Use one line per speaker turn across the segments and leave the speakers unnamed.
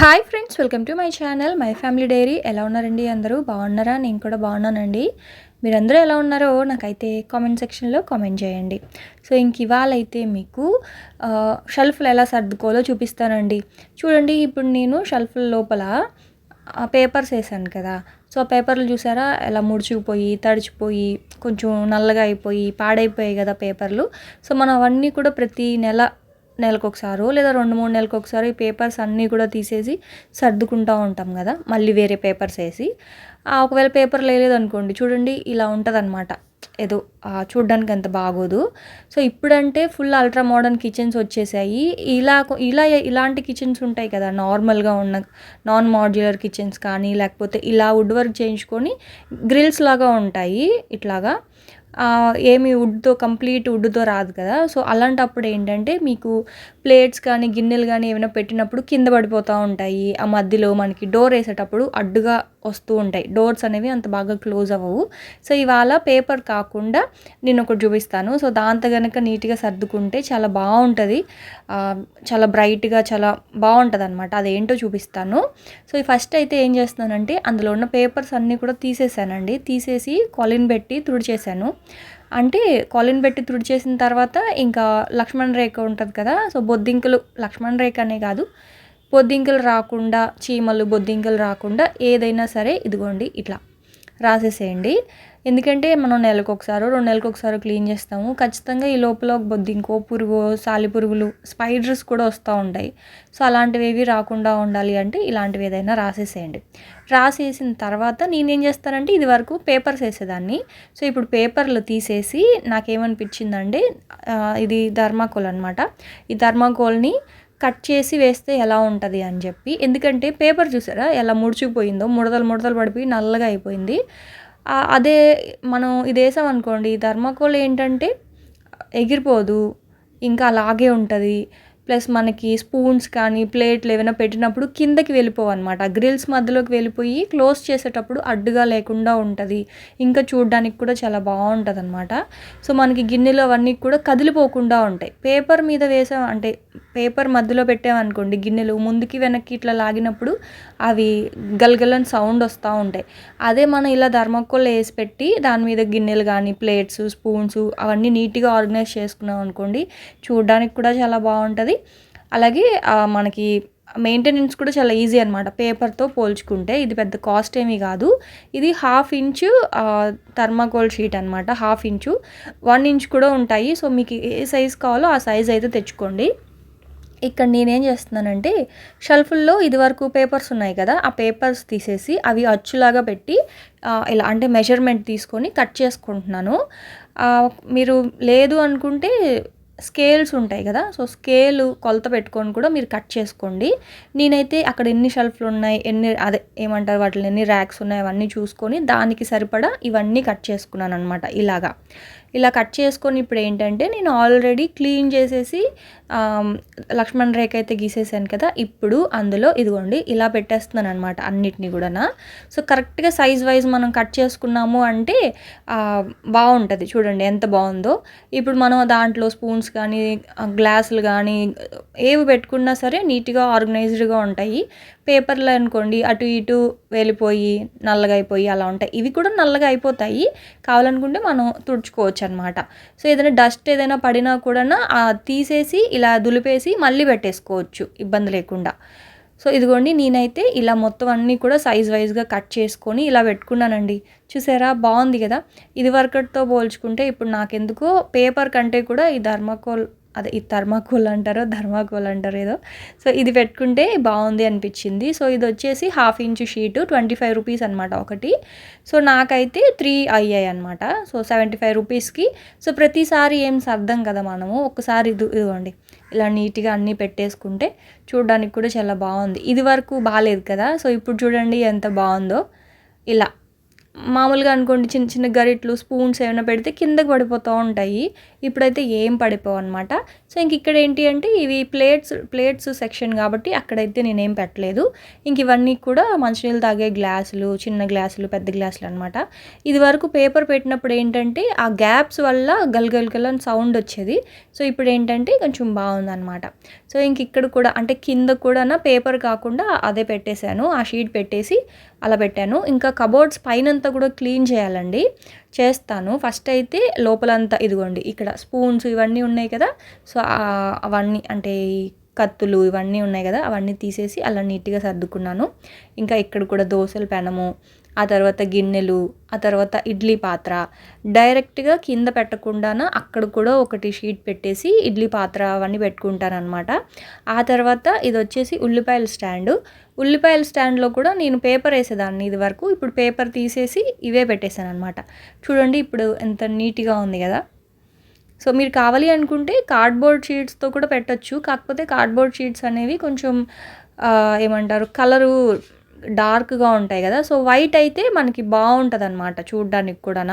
Hi friends welcome to my channel my family diary ఎలా ఉన్నారండి అందరూ? బాగున్నారా? నేను కూడా బాగున్నానండి. మీరందరూ ఎలా ఉన్నారో నాకైతే కామెంట్ సెక్షన్లో కామెంట్ చేయండి. సో ఇంక ఇవాళ అయితే మీకు షెల్ఫ్లు ఎలా సర్దుకోవాలో చూపిస్తానండి. చూడండి ఇప్పుడు నేను షెల్ఫ్ లోపల పేపర్స్ వేసాను కదా. సో ఆ పేపర్లు చూసారా? ఎలా ముడుచుకుపోయి తడిచిపోయి కొంచెం నల్లగా అయిపోయి పాడైపోయాయి కదా పేపర్లు సో మనం అవన్నీ కూడా ప్రతి నెల నెలకు ఒకసారో లేదా రెండు మూడు నెలలకు ఒకసారి ఈ పేపర్స్ అన్నీ కూడా తీసేసి సర్దుకుంటూ ఉంటాం కదా మళ్ళీ వేరే పేపర్స్ వేసి. ఒకవేళ పేపర్ లేదు అనుకోండి చూడండి ఇలా ఉంటుంది ఏదో చూడడానికి అంత బాగోదు. సో ఇప్పుడంటే ఫుల్ అల్ట్రా మోడర్న్ కిచెన్స్ వచ్చేసాయి. ఇలా ఇలా ఇలాంటి కిచెన్స్ ఉంటాయి కదా నార్మల్గా ఉన్న నాన్ మాడ్యులర్ కిచెన్స్ కానీ లేకపోతే ఇలా వుడ్ వర్క్ చేయించుకొని గ్రిల్స్ లాగా ఉంటాయి ఇట్లాగా. ఏమి వుడ్తో కంప్లీట్ వుడ్తో రాదు కదా. సో అలాంటప్పుడు ఏంటంటే మీకు ప్లేట్స్ కానీ గిన్నెలు కానీ ఏమైనా పెట్టినప్పుడు కింద పడిపోతూ ఉంటాయి. ఆ మధ్యలో మనకి డోర్ వేసేటప్పుడు అడ్డుగా వస్తూ ఉంటాయి. డోర్స్ అనేవి అంత బాగా క్లోజ్ అవ్వవు. సో ఇవాళ పేపర్ కాకుండా నేను ఒకటి చూపిస్తాను. సో దాంతో కనుక నీట్గా సర్దుకుంటే చాలా బాగుంటుంది. చాలా బ్రైట్గా చాలా బాగుంటుంది అనమాట అదేంటో చూపిస్తాను. సో ఈ ఫస్ట్ అయితే ఏం చేస్తున్నానంటే అందులో ఉన్న పేపర్స్ అన్నీ కూడా తీసేసానండి. తీసేసి కొలిన్ పెట్టి తుడిచేసాను. అంటే కాలిన్ పెట్టి తుడి చేసిన తర్వాత ఇంకా లక్ష్మణ్ రేఖ ఉంటుంది కదా సో బొద్దింకలు లక్ష్మణ్ రేఖ అనే కాదు. బొద్దింకలు రాకుండా చీమలు బొద్దింకలు రాకుండా ఏదైనా సరే ఇదిగోండి ఇట్లా రాసేసేయండి. ఎందుకంటే మనం నెలకు ఒకసారి రెండు నెలలకు ఒకసారి క్లీన్ చేస్తాము. ఖచ్చితంగా ఈ లోపల బొద్ది బొద్దింకో పురుగు సాలి పురుగులు స్పైడర్స్ కూడా వస్తూ ఉంటాయి. సో అలాంటివి ఏవి రాకుండా ఉండాలి అంటే ఇలాంటివి ఏదైనా రాసేసేయండి. రాసేసిన తర్వాత నేనేం చేస్తానంటే ఇది వరకు పేపర్స్ వేసేదాన్ని సో ఇప్పుడు పేపర్లు తీసేసి నాకేమనిపించిందంటే ఇది ధర్మాకోల్ అనమాట ఈ ధర్మాకోల్ని కట్ చేసి వేస్తే ఎలా ఉంటుంది అని చెప్పి. ఎందుకంటే పేపర్ చూసారా ఎలా ముడిచిపోయిందో ముడతలు ముడతలు పడిపోయి నల్లగా అయిపోయింది. అదే మనం ఇది వేసాం అనుకోండి ధర్మాకోల్ ఏంటంటే ఎగిరిపోదు ఇంకా అలాగే ఉంటుంది. ప్లస్ మనకి స్పూన్స్ కానీ ప్లేట్లు ఏమైనా పెట్టినప్పుడు కిందకి వెళ్ళిపోవన్నమాట. గ్రిల్స్ మధ్యలోకి వెళ్ళిపోయి క్లోజ్ చేసేటప్పుడు అడ్డుగా లేకుండా ఉంటుంది. ఇంకా చూడడానికి కూడా చాలా బాగుంటుంది అనమాట సో మనకి గిన్నెలు అవన్నీ కూడా కదిలిపోకుండా ఉంటాయి. పేపర్ మీద వేసాం అంటే పేపర్ మధ్యలో పెట్టామనుకోండి గిన్నెలు ముందుకి వెనక్కి ఇట్లా లాగినప్పుడు అవి గలగలని సౌండ్ వస్తూ ఉంటాయి. అదే మనం ఇలా ధర్మకోల్ వేసి పెట్టి దాని మీద గిన్నెలు కానీ ప్లేట్స్ స్పూన్స్ అవన్నీ నీట్గా ఆర్గనైజ్ చేసుకున్నాం అనుకోండి చూడడానికి కూడా చాలా బాగుంటుంది. అలాగే మనకి మెయింటెనెన్స్ కూడా చాలా ఈజీ అనమాట పేపర్తో పోల్చుకుంటే ఇది పెద్ద కాస్ట్ ఏమీ కాదు. ఇది హాఫ్ ఇంచు థర్మాకోల్ షీట్ అనమాట హాఫ్ ఇంచు వన్ ఇంచ్ కూడా ఉంటాయి. సో మీకు ఏ సైజ్ కావాలో ఆ సైజ్ అయితే తెచ్చుకోండి. ఇక్కడ నేనేం చేస్తున్నానంటే షెల్ఫుల్లో ఇదివరకు పేపర్స్ ఉన్నాయి కదా ఆ పేపర్స్ తీసేసి అవి అచ్చులాగా పెట్టి ఇలా అంటే మెజర్మెంట్ తీసుకొని కట్ చేసుకుంటున్నాను. మీరు లేదు అనుకుంటే స్కేల్స్ ఉంటాయి కదా సో స్కేల్ కొలత పెట్టుకొని కూడా మీరు కట్ చేసుకోండి. నేనైతే అక్కడ ఎన్ని షెల్ఫ్లు ఉన్నాయి ఎన్ని అదే ఏమంటారు వాటిలో ఎన్ని ర్యాక్స్ ఉన్నాయి అవన్నీ చూసుకొని దానికి సరిపడా ఇవన్నీ కట్ చేసుకున్నాను అనమాట ఇలాగా. ఇలా కట్ చేసుకొని ఇప్పుడు ఏంటంటే నేను ఆల్రెడీ క్లీన్ చేసేసి లక్ష్మణ్ రేఖ అయితే గీసేసాను కదా ఇప్పుడు అందులో ఇదిగోండి ఇలా పెట్టేస్తున్నాను అనమాట అన్నిటినీ కూడా సో కరెక్ట్గా సైజ్ వైజ్ మనం కట్ చేసుకున్నాము అంటే బాగుంటుంది చూడండి ఎంత బాగుందో. ఇప్పుడు మనం దాంట్లో స్పూన్స్ కానీ గ్లాసులు కానీ ఏవి పెట్టుకున్నా సరే నీట్గా ఆర్గనైజ్డ్గా ఉంటాయి. పేపర్లు అనుకోండి అటు ఇటు వెళ్ళిపోయి నల్లగా అయిపోయి అలా ఉంటాయి. ఇవి కూడా నల్లగా అయిపోతాయి. కావాలనుకుంటే మనం తుడుచుకోవచ్చు అనమాట సో ఏదైనా డస్ట్ ఏదైనా పడినా కూడా తీసేసి ఇలా దులిపేసి మళ్ళీ పెట్టేసుకోవచ్చు. ఇబ్బంది లేకుండా. సో ఇదిగోండి నేనైతే ఇలా మొత్తం అన్నీ కూడా సైజ్ వైజ్గా కట్ చేసుకొని ఇలా పెట్టుకున్నానండి. చూసారా? బాగుంది కదా? ఇది వరకటితో పోల్చుకుంటే ఇప్పుడు నాకెందుకో పేపర్ కంటే కూడా ఈ ధర్మకోల్ అదే ఈ థర్మాకోల్ అంటారో ధర్మాకోల్ అంటారో ఏదో. సో ఇది పెట్టుకుంటే బాగుంది అనిపించింది. సో ఇది వచ్చేసి half inch sheet twenty five rupees అనమాట ఒకటి. సో నాకైతే త్రీ అయ్యాయి అనమాట సో సెవెంటీ ఫైవ్ రూపీస్కి. సో ప్రతిసారి ఏం సర్దం కదా మనము. ఒకసారి ఇది ఇదిగోండి. ఇలా నీట్గా అన్నీ పెట్టేసుకుంటే చూడడానికి కూడా చాలా బాగుంది. ఇది వరకు బాగాలేదు కదా. సో ఇప్పుడు చూడండి ఎంత బాగుందో. ఇలా. మామూలుగా అనుకోండి చిన్న చిన్న గరిట్లు స్పూన్స్ ఏమైనా పెడితే కిందకి పడిపోతూ ఉంటాయి. ఇప్పుడైతే ఏం పడిపోవు అనమాట సో ఇంక ఇక్కడ ఏంటి అంటే ఇవి ప్లేట్స్ ప్లేట్స్ సెక్షన్ కాబట్టి అక్కడైతే నేనేం పెట్టలేదు. ఇంక ఇవన్నీ కూడా మంచినీళ్ళు తాగే గ్లాసులు చిన్న గ్లాసులు పెద్ద గ్లాసులు అనమాట ఇది వరకు పేపర్ పెట్టినప్పుడు ఏంటంటే ఆ గ్యాప్స్ వల్ల గల్గల్గల్ సౌండ్ వచ్చేది. సో ఇప్పుడు ఏంటంటే కొంచెం బాగుందనమాట సో ఇంక ఇక్కడ కూడా అంటే కింద కూడా పేపర్ కాకుండా అదే పెట్టేశాను. ఆ షీట్ పెట్టేసి అలా పెట్టాను. ఇంకా కబోర్డ్స్ పైనంతా కూడా క్లీన్ చేయాలండి. చేస్తాను. ఫస్ట్ అయితే లోపలంతా ఇదిగోండి ఇక్కడ స్పూన్స్ ఇవన్నీ ఉన్నాయి కదా. సో అవన్నీ అంటే కత్తులు ఇవన్నీ ఉన్నాయి కదా అవన్నీ తీసేసి అలా నీట్గా సర్దుకున్నాను. ఇంకా ఇక్కడ కూడా దోశల పెనము ఆ తర్వాత గిన్నెలు ఆ తర్వాత ఇడ్లీ పాత్ర. డైరెక్ట్గా కింద పెట్టకుండా అక్కడ కూడా ఒకటి షీట్ పెట్టేసి ఇడ్లీ పాత్ర అవన్నీ పెట్టుకుంటానమాట ఆ తర్వాత ఇది వచ్చేసి ఉల్లిపాయల స్టాండు. ఉల్లిపాయల స్టాండ్లో కూడా నేను పేపర్ వేసేదాన్ని ఇది వరకు ఇప్పుడు పేపర్ తీసేసి ఇవే పెట్టేశాను అనమాట చూడండి ఇప్పుడు ఎంత నీట్గా ఉంది కదా. సో మీరు కావాలి అనుకుంటే కార్డ్బోర్డ్ షీట్స్తో కూడా పెట్టచ్చు. కాకపోతే కార్డ్బోర్డ్ షీట్స్ అనేవి కొంచెం ఏమంటారు కలరు డార్క్గా ఉంటాయి కదా సో వైట్ అయితే మనకి బాగుంటుంది అనమాట చూడడానికి కూడా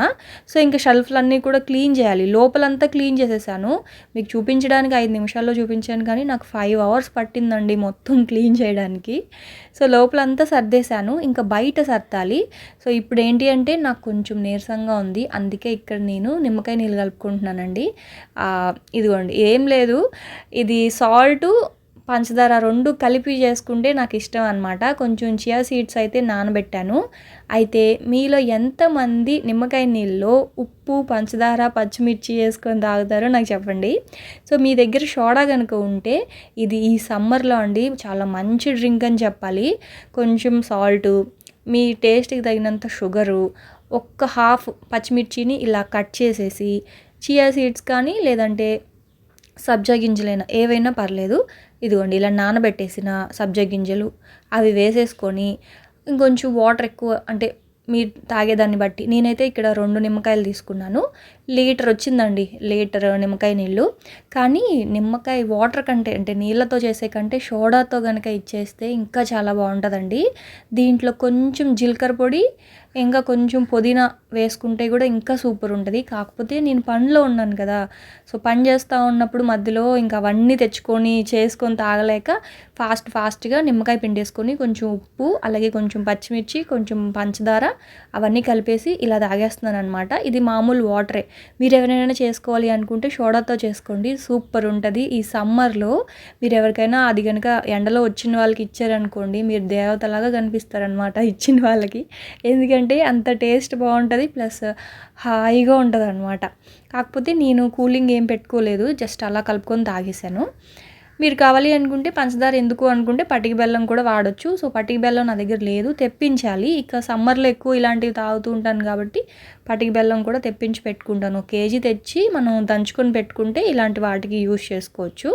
సో ఇంకా షెల్ఫ్లన్నీ కూడా క్లీన్ చేయాలి. లోపలంతా క్లీన్ చేసేసాను. మీకు చూపించడానికి ఐదు నిమిషాల్లో చూపించాను కానీ నాకు ఫైవ్ అవర్స్ పట్టిందండి మొత్తం క్లీన్ చేయడానికి. సో లోపలంతా సర్దేశాను. ఇంకా బయట సర్దాలి. సో ఇప్పుడు ఏంటి అంటే నాకు కొంచెం నీరసంగా ఉంది. అందుకే ఇక్కడ నేను నిమ్మకాయ నీళ్ళు కలుపుకుంటున్నానండి. ఇదిగోండి. ఏం లేదు. ఇది సాల్టు పంచదార రెండు కలిపి చేసుకుంటే నాకు ఇష్టం అనమాట కొంచెం చియా సీడ్స్ అయితే నానబెట్టాను. అయితే మీలో ఎంతమంది నిమ్మకాయ నీళ్ళలో ఉప్పు పంచదార పచ్చిమిర్చి వేసుకొని తాగుతారో నాకు చెప్పండి. సో మీ దగ్గర సోడా కనుక ఉంటే ఇది ఈ సమ్మర్లో అండి చాలా మంచి డ్రింక్ అని చెప్పాలి. కొంచెం సాల్టు మీ టేస్ట్కి తగినంత షుగరు ఒక్క హాఫ్ పచ్చిమిర్చిని ఇలా కట్ చేసేసి చియా సీడ్స్ కానీ లేదంటే సబ్జా గింజలైనా ఏవైనా పర్లేదు ఇదిగోండి ఇలా నానబెట్టేసిన సబ్జా గింజలు అవి వేసేసుకొని ఇంకొంచెం వాటర్ ఎక్కువ అంటే మీరు తాగేదాన్ని బట్టి నేనైతే ఇక్కడ రెండు నిమ్మకాయలు తీసుకున్నాను. లీటర్ వచ్చిందండి లీటర్ నిమ్మకాయ నీళ్ళు. కానీ నిమ్మకాయ వాటర్ కంటే అంటే నీళ్ళతో చేసే కంటే సోడాతో కనుక ఇచ్చేస్తే ఇంకా చాలా బాగుంటుందండి. దీంట్లో కొంచెం జీలకర్ర పొడి ఇంకా కొంచెం పుదీనా వేసుకుంటే కూడా ఇంకా సూపర్ ఉంటుంది. కాకపోతే నేను పనిలో ఉన్నాను కదా సో పని చేస్తూ ఉన్నప్పుడు మధ్యలో ఇంకా అవన్నీ తెచ్చుకొని చేసుకొని తాగలేక ఫాస్ట్ ఫాస్ట్గా నిమ్మకాయ పిండేసుకొని కొంచెం ఉప్పు అలాగే కొంచెం పచ్చిమిర్చి కొంచెం పంచదార అవన్నీ కలిపేసి ఇలా తాగేస్తున్నాను అనమాట ఇది మామూలు వాటరే. మీరు ఎవరైనా చేసుకోవాలి అనుకుంటే సోడాతో చేసుకోండి. సూపర్ ఉంటుంది. ఈ సమ్మర్లో మీరు ఎవరికైనా అది కనుక ఎండలో వచ్చిన వాళ్ళకి ఇచ్చారనుకోండి మీరు దేవతలాగా కనిపిస్తారనమాట ఇచ్చిన వాళ్ళకి. ఎందుకంటే అంత టేస్ట్ బాగుంటుంది ప్లస్ హాయిగా ఉంటుంది అనమాట కాకపోతే నేను కూలింగ్ ఏం పెట్టుకోలేదు జస్ట్ అలా కలుపుకొని తాగేసాను మీరు కావాలి అనుకుంటే పంచదార ఎందుకు అనుకుంటే పటికి బెల్లం కూడా వాడచ్చు. సో పటికి బెల్లం నా దగ్గర లేదు తెప్పించాలి. ఇక సమ్మర్లో ఎక్కువ ఇలాంటివి తాగుతూ ఉంటాను కాబట్టి పటికి బెల్లం కూడా తెప్పించి పెట్టుకుంటాను. కేజీ తెచ్చి మనం దంచుకొని పెట్టుకుంటే ఇలాంటి వాటికి యూస్ చేసుకోవచ్చు.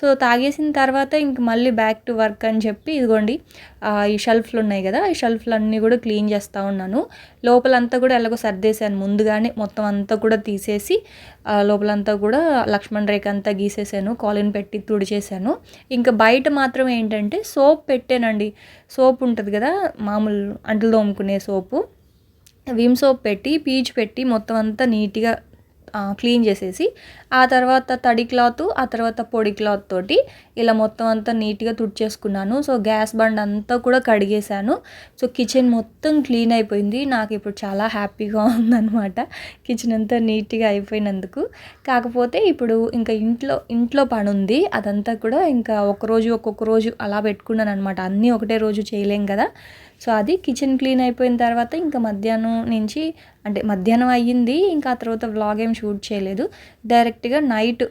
సో తాగేసిన తర్వాత ఇంక మళ్ళీ బ్యాక్ టు వర్క్ అని చెప్పి ఇదిగోండి ఈ షెల్ఫ్లు ఉన్నాయి కదా ఈ షెల్ఫ్లన్నీ కూడా క్లీన్ చేస్తూ ఉన్నాను. లోపలంతా కూడా ఎలాగో సర్దేశాను. ముందుగానే మొత్తం అంతా కూడా తీసేసి లోపలంతా కూడా లక్ష్మణ్ రేఖ అంతా గీసేసాను కాలిన్ పెట్టి తుడిచేసాను ఇంకా బయట మాత్రం ఏంటంటే సోప్ పెట్టానండి. సోప్ ఉంటుంది కదా మామూలు అంటలు తోముకునే సోపు. విమ్ సోప్ పెట్టి పీచు పెట్టి మొత్తం అంతా నీట్గా క్లీన్ చేసేసి ఆ తర్వాత తడి క్లాత్ ఆ తర్వాత పొడి క్లాత్ తోటి ఇలా మొత్తం అంతా నీట్గా తుడిచేసుకున్నాను. సో గ్యాస్ బండ్ అంతా కూడా కడిగేశాను. సో కిచెన్ మొత్తం క్లీన్ అయిపోయింది. నాకు ఇప్పుడు చాలా హ్యాపీగా ఉందన్నమాట. కిచెన్ అంతా నీట్గా అయిపోయినందుకు. కాకపోతే ఇప్పుడు ఇంకా ఇంట్లో ఇంట్లో పని ఉంది. అదంతా కూడా ఇంకా ఒకరోజు ఒక్కొక్క రోజు అలా పెట్టుకున్నాను అనమాట అన్నీ ఒకటే రోజు చేయలేం కదా. సో అది కిచెన్ క్లీన్ అయిపోయిన తర్వాత ఇంకా మధ్యాహ్నం నుంచి అంటే మధ్యాహ్నం అయ్యింది ఇంకా ఆ తర్వాత వ్లాగ్ ఏం షూట్ చేయలేదు. డైరెక్ట్గా నైట్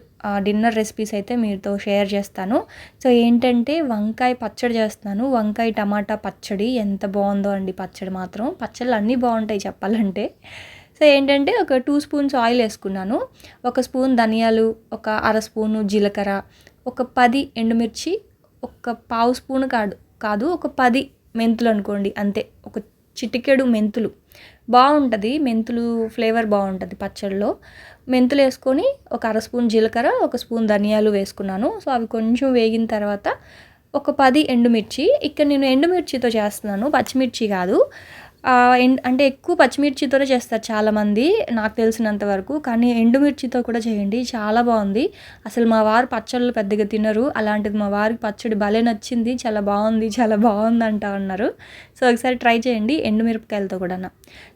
డిన్నర్ రెసిపీస్ అయితే మీతో షేర్ చేస్తాను. సో ఏంటంటే వంకాయ పచ్చడి చేస్తున్నాను వంకాయ టమాటా పచ్చడి ఎంత బాగుందో అండి పచ్చడి మాత్రం. పచ్చళ్ళు అన్నీ బాగుంటాయి చెప్పాలంటే. సో ఏంటంటే ఒక టూ స్పూన్స్ ఆయిల్ వేసుకున్నాను. ఒక స్పూన్ ధనియాలు ఒక అర స్పూను జీలకర్ర ఒక పది ఎండుమిర్చి ఒక పావు స్పూన్ కాదు కాదు ఒక పది మెంతులు అనుకోండి అంతే. ఒక చిటికెడు మెంతులు. బాగుంటుంది మెంతులు ఫ్లేవర్ బాగుంటుంది పచ్చడిలో మెంతులు వేసుకొని ఒక అర స్పూన్ జీలకర్ర ఒక స్పూన్ ధనియాలు వేసుకున్నాను. సో అవి కొంచెం వేగిన తర్వాత ఒక పది ఎండుమిర్చి. ఇక్కడ నేను ఎండుమిర్చితో చేస్తున్నాను. పచ్చిమిర్చి కాదు. అంటే ఎక్కువ పచ్చిమిర్చితోనే చేస్తారు చాలామంది నాకు తెలిసినంత వరకు. కానీ ఎండుమిర్చితో కూడా చేయండి చాలా బాగుంది. అసలు మా వారు పచ్చళ్ళు పెద్దగా తినరు అలాంటిది మా వారికి పచ్చడి భలే నచ్చింది చాలా బాగుంది చాలా బాగుంది అంటా ఉన్నారు సో ఒకసారి ట్రై చేయండి ఎండుమిరపకాయలతో కూడా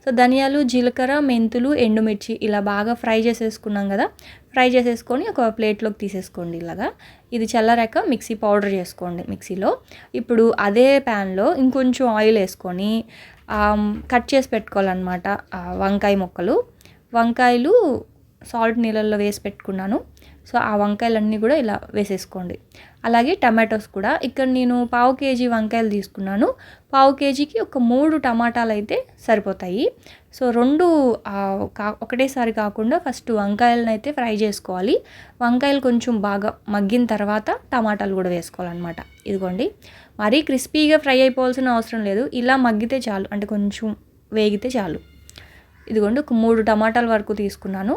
సో ధనియాలు జీలకర్ర మెంతులు ఎండుమిర్చి ఇలా బాగా ఫ్రై చేసేసుకున్నాం కదా. ఫ్రై చేసేసుకొని ఒక ప్లేట్లోకి తీసేసుకోండి ఇలాగా. ఇది చల్లారాక మిక్సీ పౌడర్ చేసుకోండి మిక్సీలో. ఇప్పుడు అదే ప్యాన్లో ఇంకొంచెం ఆయిల్ వేసుకొని కట్ చేసి పెట్టుకోవాలన్నమాట వంకాయ ముక్కలు. వంకాయలు సాల్ట్ నీళ్ళల్లో వేసి పెట్టుకున్నాను. సో ఆ వంకాయలన్నీ కూడా ఇలా వేసేసుకోండి. అలాగే టమాటోస్ కూడా. ఇక్కడ నేను పావు కేజీ వంకాయలు తీసుకున్నాను. పావు కేజీకి ఒక మూడు టమాటాలు అయితే సరిపోతాయి. సో రెండు కా ఒకటేసారి కాకుండా ఫస్ట్ వంకాయలను అయితే ఫ్రై చేసుకోవాలి. వంకాయలు కొంచెం బాగా మగ్గిన తర్వాత టమాటాలు కూడా వేసుకోవాలన్నమాట. ఇదిగోండి. మరీ క్రిస్పీగా ఫ్రై అయిపోవాల్సిన అవసరం లేదు. ఇలా మగ్గితే చాలు. అంటే కొంచెం వేగితే చాలు. ఇదిగోండి. ఒక మూడు టమాటాల వరకు తీసుకున్నాను.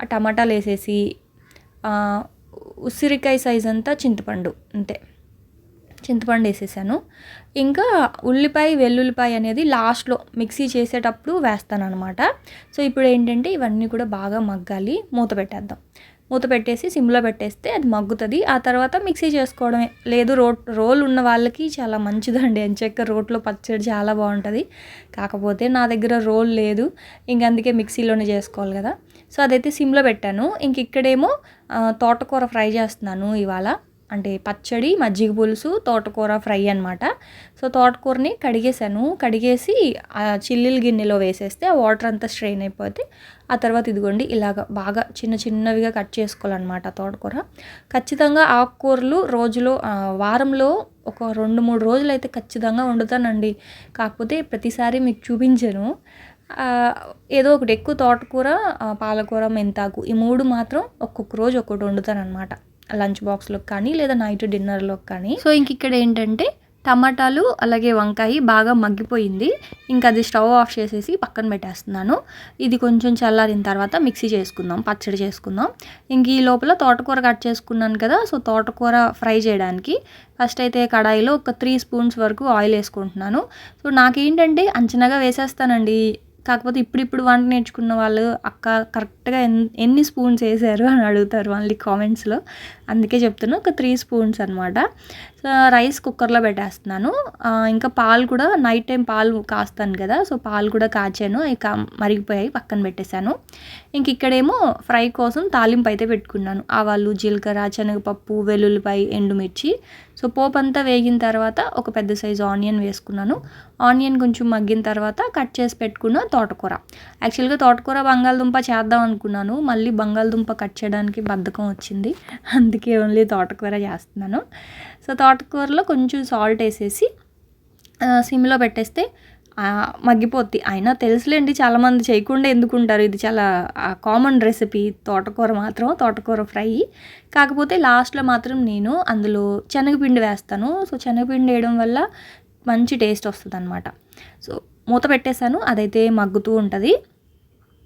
ఆ టమాటాలు వేసేసి ఉసిరికాయ సైజ్ అంతా చింతపండు. అంతే. చింతపండు వేసేసాను. ఇంకా ఉల్లిపాయ వెల్లుల్లిపాయ అనేది లాస్ట్లో మిక్సీ చేసేటప్పుడు వేస్తాను అనమాట సో ఇప్పుడు ఏంటంటే ఇవన్నీ కూడా బాగా మగ్గాలి. మూత పెట్టేద్దాం. మూత పెట్టేసి సిమ్లో పెట్టేస్తే అది మగ్గుతుంది. ఆ తర్వాత మిక్సీ చేసుకోవడమే. లేదు రోట్ రోల్ ఉన్న వాళ్ళకి చాలా మంచిదండి. ఎంచక్క రోట్లో పచ్చడి చాలా బాగుంటుంది. కాకపోతే నా దగ్గర రోల్ లేదు. ఇంక అందుకే మిక్సీలోనే చేసుకోవాలి కదా. సో అదైతే సిమ్లో పెట్టాను. ఇంక ఇక్కడేమో తోటకూర ఫ్రై చేస్తున్నాను ఇవాళ. అంటే పచ్చడి మజ్జిగ పులుసు తోటకూర ఫ్రై అనమాట సో తోటకూరని కడిగేసాను కడిగేసి ఆ చిల్లీలు గిన్నెలో వేసేస్తే ఆ వాటర్ అంతా స్ట్రెయిన్ అయిపోతే ఆ తర్వాత ఇదిగోండి ఇలాగ బాగా చిన్న చిన్నవిగా కట్ చేసుకోవాలన్నమాట తోటకూర. ఖచ్చితంగా ఆకుకూరలు రోజులో వారంలో ఒక రెండు మూడు రోజులు అయితే ఖచ్చితంగా వండుతానండి. కాకపోతే ప్రతిసారి మీకు చూపించాను. ఏదో ఒకటి ఎక్కువ తోటకూర పాలకూర మెంతాకు ఈ మూడు మాత్రం ఒక్కొక్క రోజు ఒక్కటి వండుతాను అనమాట లంచ్ బాక్స్లోకి కానీ లేదా నైట్ డిన్నర్లోకి కానీ. సో ఇంక ఇక్కడ ఏంటంటే టమాటాలు అలాగే వంకాయ బాగా మగ్గిపోయింది. ఇంకా అది స్టవ్ ఆఫ్ చేసేసి పక్కన పెట్టేస్తున్నాను. ఇది కొంచెం చల్లారిన తర్వాత మిక్సీ చేసుకుందాం పచ్చడి చేసుకుందాం. ఇంక ఈ లోపల తోటకూర కట్ చేసుకున్నాను కదా సో తోటకూర ఫ్రై చేయడానికి. ఫస్ట్ అయితే కడాయిలో ఒక త్రీ స్పూన్స్ వరకు ఆయిల్ వేసుకుంటున్నాను. సో నాకేంటంటే అంచనాగా వేసేస్తానండి. కాకపోతే ఇప్పుడిప్పుడు వంట నేర్చుకున్న వాళ్ళు అక్క కరెక్ట్గా ఎన్ ఎన్ని స్పూన్స్ వేసారు? అని అడుగుతారు మళ్ళీ కామెంట్స్లో అందుకే చెప్తున్నా ఒక త్రీ స్పూన్స్ అనమాట సో రైస్ కుక్కర్లో పెట్టేస్తున్నాను. ఇంకా పాలు కూడా నైట్ టైం పాలు కాస్తాను కదా సో పాలు కూడా కాచాను. ఇక మరిగిపోయాయి పక్కన పెట్టేశాను. ఇంక ఇక్కడేమో ఫ్రై కోసం తాలింపు అయితే పెట్టుకున్నాను. ఆవాలు జీలకర్ర శనగపప్పు వెల్లుల్లిపాయ ఎండుమిర్చి సో పోపు అంతా వేగిన తర్వాత ఒక పెద్ద సైజు ఆనియన్ వేసుకున్నాను. ఆనియన్ కొంచెం మగ్గిన తర్వాత కట్ చేసి పెట్టుకున్న తోటకూర. యాక్చువల్గా తోటకూర బంగాళదుంప చేద్దాం అనుకున్నాను. మళ్ళీ బంగాళదుంప కట్ చేయడానికి బద్ధకం వచ్చింది. అందుకే ఓన్లీ తోటకూర చేస్తున్నాను. సో తోటకూరలో కొంచెం సాల్ట్ వేసేసి సిమ్లో పెట్టేస్తే మగ్గిపోద్ది. అయినా తెలుసులేండి చాలామంది చేయకుండా ఎందుకుంటారు? ఇది చాలా కామన్ రెసిపీ తోటకూర మాత్రం తోటకూర ఫ్రై. కాకపోతే లాస్ట్లో మాత్రం నేను అందులో శనగపిండి వేస్తాను. సో శనగపిండి వేయడం వల్ల మంచి టేస్ట్ వస్తుంది అనమాట సో మూత పెట్టేశాను. అదైతే మగ్గుతూ ఉంటుంది.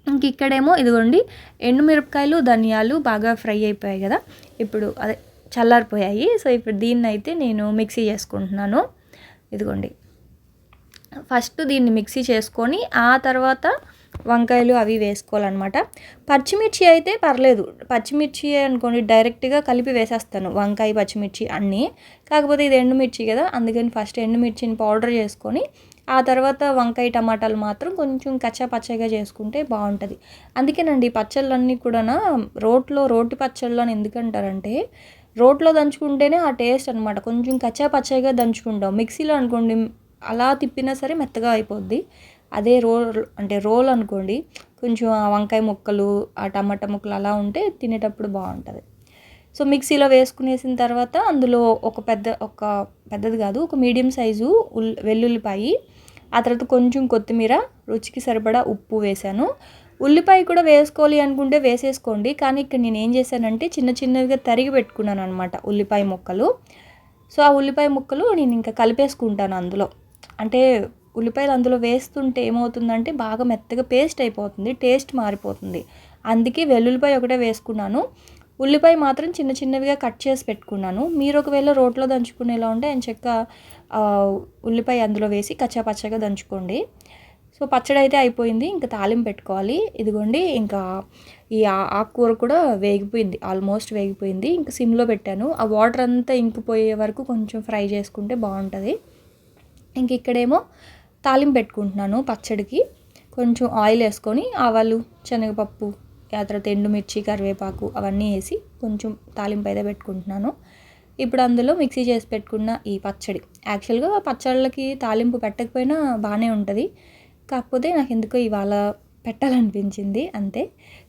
ఇంక ఇక్కడేమో ఇదిగోండి ఎండుమిరపకాయలు ధనియాలు బాగా ఫ్రై అయిపోయాయి కదా. ఇప్పుడు అదే చల్లారిపోయాయి. సో ఇప్పుడు దీన్ని అయితే నేను మిక్సీ చేసుకుంటున్నాను. ఇదిగోండి. ఫస్ట్ దీన్ని మిక్సీ చేసుకొని ఆ తర్వాత వంకాయలు అవి వేసుకోవాలన్నమాట. పచ్చిమిర్చి అయితే పర్లేదు. పచ్చిమిర్చి అనుకోండి డైరెక్ట్గా కలిపి వేసేస్తాను. వంకాయ పచ్చిమిర్చి అన్నీ. కాకపోతే ఇది ఎండుమిర్చి కదా అందుకని ఫస్ట్ ఎండుమిర్చిని పౌడర్ చేసుకొని ఆ తర్వాత వంకాయ టమాటాలు మాత్రం కొంచెం కచ్చా పచ్చగా చేసుకుంటే బాగుంటుంది. అందుకేనండి పచ్చళ్ళన్నీ కూడా రోట్లో రోటి పచ్చళ్ళు అని ఎందుకంటారంటే రోట్లో దంచుకుంటేనే ఆ టేస్ట్ అనమాట కొంచెం కచ్చా పచ్చగా దంచుకుంటాం. మిక్సీలో అనుకోండి అలా తిప్పినా సరే మెత్తగా అయిపోద్ది. అదే రోల్ అంటే రోల్ అనుకోండి కొంచెం ఆ వంకాయ ముక్కలు ఆ టమాటా ముక్కలు అలా ఉంటే తినేటప్పుడు బాగుంటుంది. సో మిక్సీలో వేసుకునేసిన తర్వాత అందులో ఒక పెద్ద ఒక పెద్దది కాదు ఒక మీడియం సైజు ఉల్ వెల్లుల్లిపాయి ఆ తర్వాత కొంచెం కొత్తిమీర రుచికి సరిపడా ఉప్పు వేశాను. ఉల్లిపాయ కూడా వేసుకోవాలి అనుకుంటే వేసేసుకోండి కానీ ఇక్కడ నేను ఏం చేశానంటే చిన్న చిన్నవిగా తరిగి పెట్టుకున్నాను అనమాట ఉల్లిపాయ ముక్కలు. సో ఆ ఉల్లిపాయ ముక్కలు నేను ఇంకా కలిపేసుకుంటాను అందులో. అంటే ఉల్లిపాయలు అందులో వేస్తుంటే ఏమవుతుందంటే బాగా మెత్తగా పేస్ట్ అయిపోతుంది టేస్ట్ మారిపోతుంది. అందుకే వెల్లుల్లిపాయ ఒకటే వేసుకున్నాను. ఉల్లిపాయ మాత్రం చిన్న చిన్నవిగా కట్ చేసి పెట్టుకున్నాను. మీరు ఒకవేళ రోట్లో దంచుకునేలా ఉంటే ఆయన చెక్క ఉల్లిపాయ అందులో వేసి కచ్చా పచ్చగా దంచుకోండి. సో పచ్చడి అయితే అయిపోయింది. ఇంకా తాలింపు పెట్టుకోవాలి. ఇదిగోండి ఇంకా ఈ ఆకుకూర కూడా వేగిపోయింది. ఆల్మోస్ట్ వేగిపోయింది. ఇంకా సిమ్లో పెట్టాను. ఆ వాటర్ అంతా ఇంకిపోయే వరకు కొంచెం ఫ్రై చేసుకుంటే బాగుంటుంది. ఇంక ఇక్కడేమో తాలింపు పెట్టుకుంటున్నాను పచ్చడికి. కొంచెం ఆయిల్ వేసుకొని ఆవాలు శనగపప్పు ఆ తర్వాత ఎండుమిర్చి కరివేపాకు అవన్నీ వేసి కొంచెం తాలింపు అయితే పెట్టుకుంటున్నాను. ఇప్పుడు అందులో మిక్సీ చేసి పెట్టుకున్న ఈ పచ్చడి. యాక్చువల్గా పచ్చళ్ళకి తాలింపు పెట్టకపోయినా బాగానే ఉంటుంది. కాకపోతే నాకు ఎందుకో ఇవాళ పెట్టాలనిపించింది అంతే.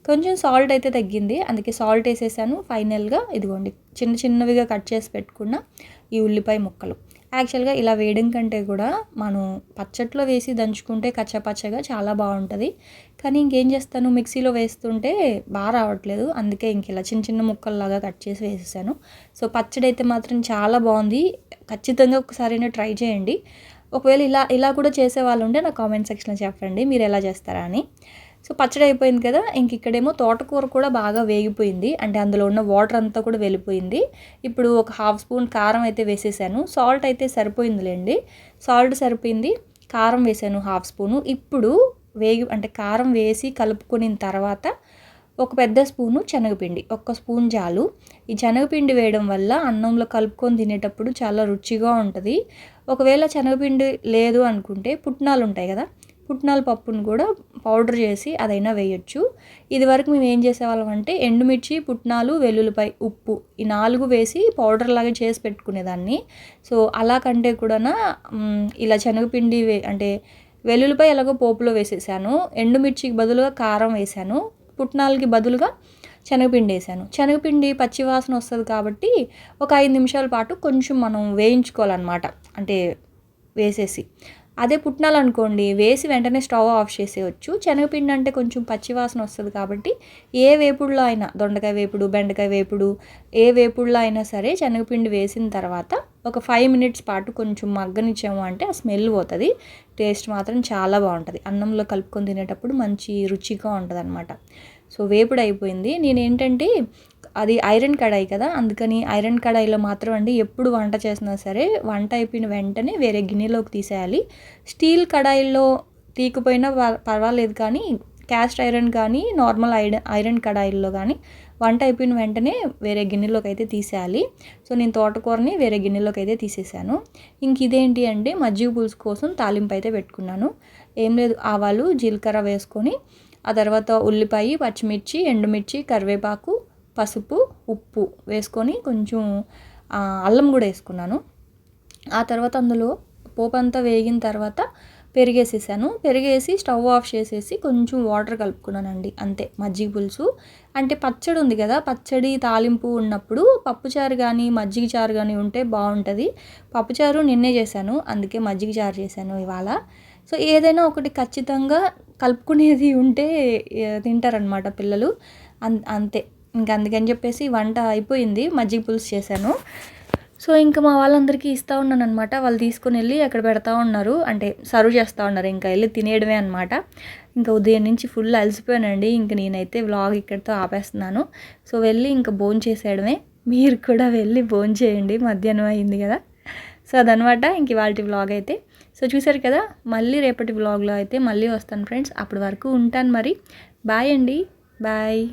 కొంచెం సాల్ట్ అయితే తగ్గింది అందుకే సాల్ట్ వేసేసాను. ఫైనల్గా ఇదిగోండి చిన్న చిన్నవిగా కట్ చేసి పెట్టుకున్న ఈ ఉల్లిపాయ ముక్కలు. యాక్చువల్గా ఇలా వేయడం కంటే కూడా మనం పచ్చట్లో వేసి దంచుకుంటే కచ్చపచ్చగా చాలా బాగుంటుంది. కానీ ఇంకేం చేస్తాను? మిక్సీలో వేస్తుంటే బాగా రావట్లేదు. అందుకే ఇంక ఇలా చిన్న చిన్న ముక్కల్లాగా కట్ చేసి వేసేసాను. సో పచ్చడి అయితే మాత్రం చాలా బాగుంది. ఖచ్చితంగా ఒకసారి ట్రై చేయండి. ఒకవేళ ఇలా ఇలా కూడా చేసే వాళ్ళు ఉంటే నా కామెంట్ సెక్షన్లో చెప్పండి. మీరు ఎలా చేస్తారా అని. సో పచ్చడి అయిపోయింది కదా ఇంక ఇక్కడేమో తోటకూర కూడా బాగా వేగిపోయింది. అంటే అందులో ఉన్న వాటర్ అంతా కూడా వెళ్ళిపోయింది. ఇప్పుడు ఒక హాఫ్ స్పూన్ కారం అయితే వేసేసాను. సాల్ట్ అయితే సరిపోయిందిలేండి. సాల్ట్ సరిపోయింది. కారం వేసాను హాఫ్ స్పూను. ఇప్పుడు వేగి అంటే కారం వేసి కలుపుకున్న తర్వాత ఒక పెద్ద స్పూను శనగపిండి ఒక్క స్పూన్ చాలు ఈ శనగపిండి వేయడం వల్ల అన్నంలో కలుపుకొని తినేటప్పుడు చాలా రుచిగా ఉంటుంది. ఒకవేళ శనగపిండి లేదు అనుకుంటే పుట్నాలు ఉంటాయి కదా పుట్నాల పప్పును కూడా పౌడర్ చేసి అదైనా వేయొచ్చు. ఇది వరకు మేము ఏం చేసేవాళ్ళం అంటే ఎండుమిర్చి పుట్నాలు వెల్లుల్లిపాయ ఉప్పు ఈ నాలుగు వేసి పౌడర్ లాగా చేసి పెట్టుకునేదాన్ని. సో అలా కంటే కూడా ఇలా శనగపిండి అంటే వెల్లుల్లిపాయ ఎలాగో పోపులో వేసేసాను. ఎండుమిర్చికి బదులుగా కారం వేసాను. పుట్నాలకి బదులుగా శనగపిండి వేసాను. శనగపిండి పచ్చివాసన వస్తుంది కాబట్టి ఒక ఐదు నిమిషాల పాటు కొంచెం మనం వేయించుకోవాలన్నమాట. అంటే వేసేసి. అదే పుట్నాలు అనుకోండి వేసి వెంటనే స్టవ్ ఆఫ్ చేసేయచ్చు. శనగపిండి అంటే కొంచెం పచ్చివాసన వస్తుంది కాబట్టి ఏ వేపుడులో అయినా దొండకాయ వేపుడు బెండకాయ వేపుడు ఏ వేపుడులో అయినా సరే శనగపిండి వేసిన తర్వాత ఒక ఫైవ్ మినిట్స్ పాటు కొంచెం మగ్గనిచ్చాము అంటే ఆ స్మెల్ పోతుంది. టేస్ట్ మాత్రం చాలా బాగుంటుంది. అన్నంలో కలుపుకొని తినేటప్పుడు మంచి రుచిగా ఉంటుంది అనమాట సో వేపుడు అయిపోయింది. నేను ఏంటంటే అది ఐరన్ కడాయి కదా అందుకని ఐరన్ కడాయిలో మాత్రం అండి ఎప్పుడు వంట చేసినా సరే వంట అయిపోయిన వెంటనే వేరే గిన్నెలోకి తీసేయాలి. స్టీల్ కడాయిల్లో తీకపోయినా పర్వాలేదు కానీ క్యాస్ట్ ఐరన్ కానీ నార్మల్ ఐరన్ ఐరన్ కడాయిల్లో కానీ వంట అయిపోయిన వెంటనే వేరే గిన్నెలోకి అయితే తీసేయాలి. సో నేను తోటకూరని వేరే గిన్నెలోకి అయితే తీసేసాను. ఇంక ఇదేంటి అంటే మజ్జిగ పులుసు కోసం తాలింపు అయితే పెట్టుకున్నాను. ఏం లేదు ఆవాలు జీలకర్ర వేసుకొని ఆ తర్వాత ఉల్లిపాయ పచ్చిమిర్చి ఎండుమిర్చి కరివేపాకు పసుపు ఉప్పు వేసుకొని కొంచెం అల్లం కూడా వేసుకున్నాను. ఆ తర్వాత అందులో పోపు అంతా వేగిన తర్వాత పెరిగేసేసాను. పెరిగేసి స్టవ్ ఆఫ్ చేసేసి కొంచెం వాటర్ కలుపుకున్నానండి. అంతే మజ్జిగ పులుసు. అంటే పచ్చడి ఉంది కదా పచ్చడి తాలింపు ఉన్నప్పుడు పప్పుచారు కానీ మజ్జిగ చారు కానీ ఉంటే బాగుంటుంది. పప్పుచారు నిన్నే చేశాను అందుకే మజ్జిగ చారు చేశాను ఇవాళ. సో ఏదైనా ఒకటి ఖచ్చితంగా కలుపుకునేది ఉంటే తింటారనమాట పిల్లలు. అంతే. ఇంకా అందుకని చెప్పేసి వంట అయిపోయింది మజ్జిగ పులుసు చేశాను. సో ఇంకా మా వాళ్ళందరికీ ఇస్తూ ఉన్నాను అనమాట వాళ్ళు తీసుకుని వెళ్ళి అక్కడ పెడతా ఉన్నారు. అంటే సర్వ్ చేస్తూ ఉన్నారు. ఇంకా వెళ్ళి తినేయడమే అనమాట ఇంకా ఉదయం నుంచి ఫుల్ అలసిపోయానండి. ఇంక నేనైతే వ్లాగ్ ఇక్కడితో ఆపేస్తున్నాను. సో వెళ్ళి ఇంకా భోజనం చేసేయడమే. మీరు కూడా వెళ్ళి భోజనం చేయండి. మధ్యాహ్నం అయింది కదా. సో అదనమాట ఇంక ఇవాళ వ్లాగ్ అయితే. సో చూసారు కదా. మళ్ళీ రేపటి వ్లాగ్లో అయితే మళ్ళీ వస్తాను ఫ్రెండ్స్ అప్పటి వరకు ఉంటాను మరి. బాయ్ అండి. బాయ్